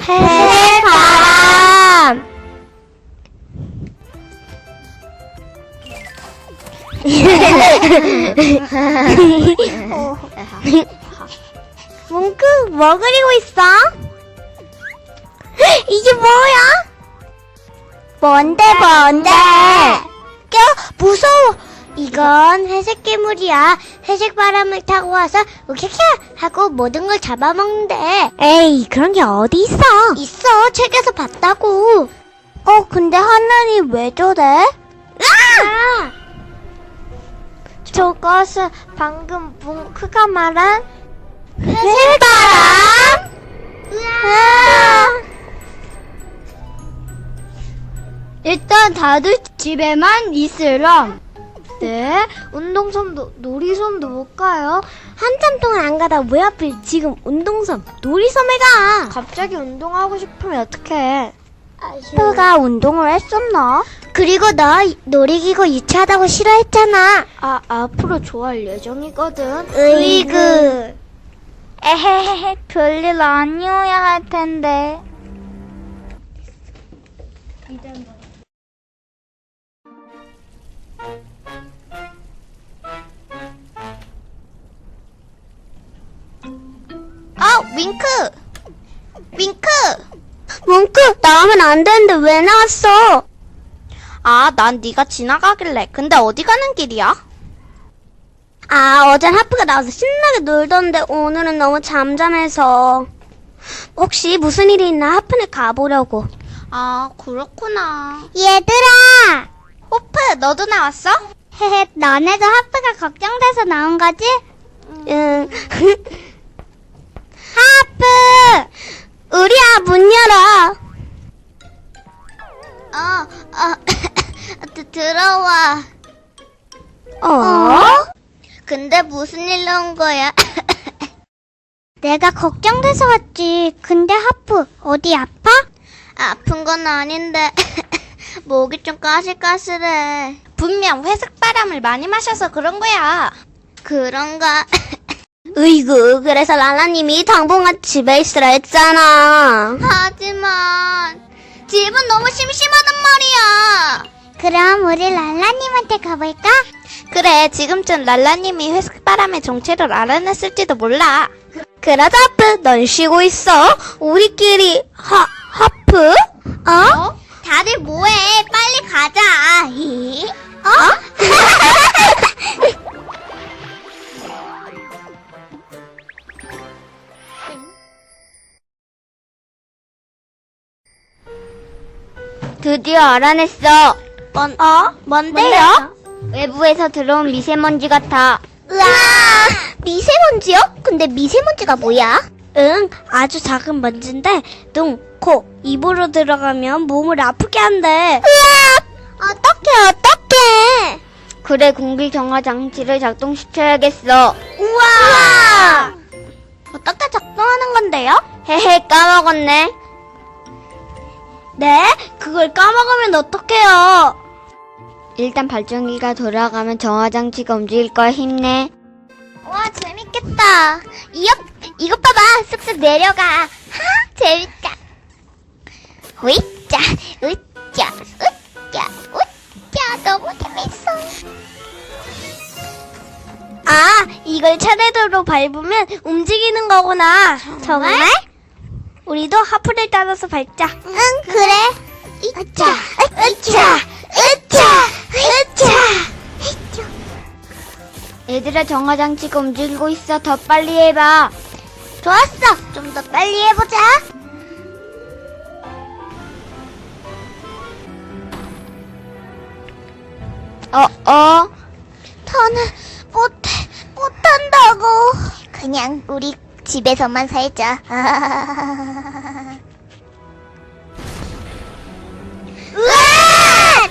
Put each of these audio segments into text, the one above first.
회색 바람. 뭉크, 뭐 그리고 있어? 이게 뭐야? 뭔데, 뭔데? 껴, 무서워. 이건 회색 괴물이야. 회색 바람을 타고 와서 우캬캬 하고 모든 걸 잡아먹는데. 에이, 그런 게 어디 있어? 있어, 책에서 봤다고. 어, 근데 하늘이 왜 저래? 아! 저것은 방금 뭉크가 말한 회색 바람? 으아! 일단 다들 집에만 있으렴. 네, 운동선도 놀이섬도 못 가요. 한참 동안 안 가다 왜 하필 지금 운동섬 놀이섬에 가? 갑자기 운동하고 싶으면 어떡해. 하프가 운동을 했었나? 그리고 너 놀이기구 유치하다고 싫어했잖아. 아, 앞으로 좋아할 예정이거든. 으이그. 에헤헤헤, 별일 아니어야 할 텐데. 아, 윙크. 윙크. 윙크, 나가면 안 되는데 왜 나왔어? 아, 난 네가 지나가길래. 근데 어디 가는 길이야? 아, 어젠 하프가 나와서 신나게 놀던데 오늘은 너무 잠잠해서. 혹시 무슨 일이 있나 하프네 가보려고. 아, 그렇구나. 얘들아! 호프, 너도 나왔어? 헤헤, 너네도 하프가 걱정돼서 나온 거지? 응. 하프! 우리야, 문 열어. 어, 어, 드- 들어와. 어? 근데 무슨 일로 온 거야? 내가 걱정돼서 왔지. 근데 하프, 어디 아파? 아픈 건 아닌데 목이 좀 까실까실해. 분명 회색 바람을 많이 마셔서 그런 거야. 그런가? 으이구, 그래서 랄라님이 당분간 집에 있으라 했잖아. 하지만 집은 너무 심심하단 말이야. 그럼 우리 랄라님한테 가볼까? 그래, 지금쯤 랄라님이 회색 바람의 정체를 알아냈을지도 몰라. 그러자 하프, 넌 쉬고 있어. 우리끼리 하 하프? 어? 다들 뭐해? 빨리 가자. 드디어 알아냈어. 뭔, 어? 뭔데요? 외부에서 들어온 미세먼지 같아. 으아! 미세먼지요? 근데 미세먼지가 뭐야? 응, 아주 작은 먼지인데 눈, 코, 입으로 들어가면 몸을 아프게 한대. 으아! 어떡해, 어떡해! 그래, 공기 정화 장치를 작동시켜야겠어. 우와! 어떻게 작동하는 건데요? 헤헤, 까먹었네. 네? 그걸 까먹으면 어떡해요? 일단 발전기가 돌아가면 정화 장치가 움직일 거야. 힘내. 와, 재밌겠다. 이거, 이것 봐봐. 쑥쑥 내려가. 하, 재밌다. 으이짜, 으이짜, 으이짜, 으이짜. 너무 재밌어. 아, 이걸 차례대로 밟으면 움직이는 거구나. 정말? 우리도 하프를 따라서 밟자. 응, 그래. 으짜, 으짜, 으짜, 으짜. 얘들아, 정화 장치가 움직이고 있어. 더 빨리 해봐. 좋았어. 좀 더 빨리 해보자. 어, 어. 더는 못해, 못한다고. 그냥 우리 집에서만 살자. 으아!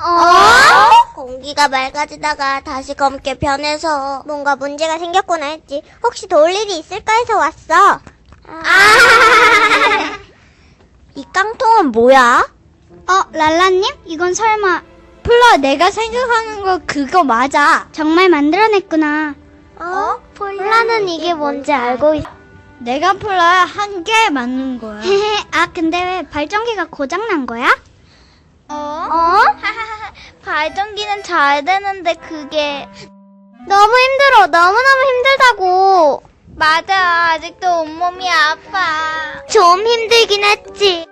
어? 공기가 맑아지다가 다시 검게 변해서 뭔가 문제가 생겼구나 했지. 혹시 도울 일이 있을까 해서 왔어. 아. 이 깡통은 뭐야? 어, 랄라님? 이건 설마. 플라, 내가 생각하는 거 그거 맞아. 정말 만들어냈구나. 어? 플라는 이게 뭔지 알고 있어. 내가 플라야 한 개 맞는 거야. 헤헤, 아, 근데 왜 발전기가 고장난 거야? 어? 어? 발전기는 잘 되는데 그게 너무 힘들어. 너무너무 힘들다고. 맞아. 아직도 온몸이 아파. 좀 힘들긴 했지.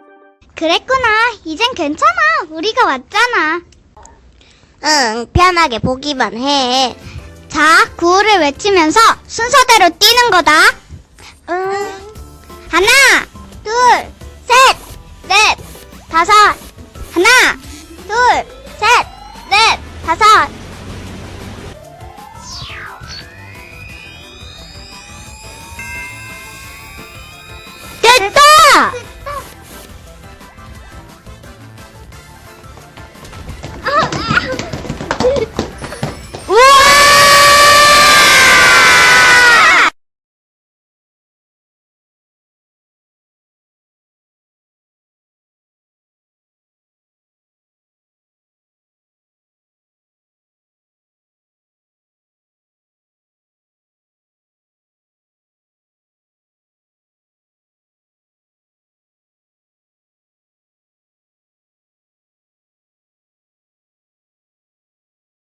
그랬구나. 이젠 괜찮아. 우리가 왔잖아. 응, 편하게 보기만 해. 자, 구호를 외치면서 순서대로 뛰는 거다. 응. 하나, 둘, 셋, 넷, 다섯. 하나, 둘, 셋, 넷, 다섯.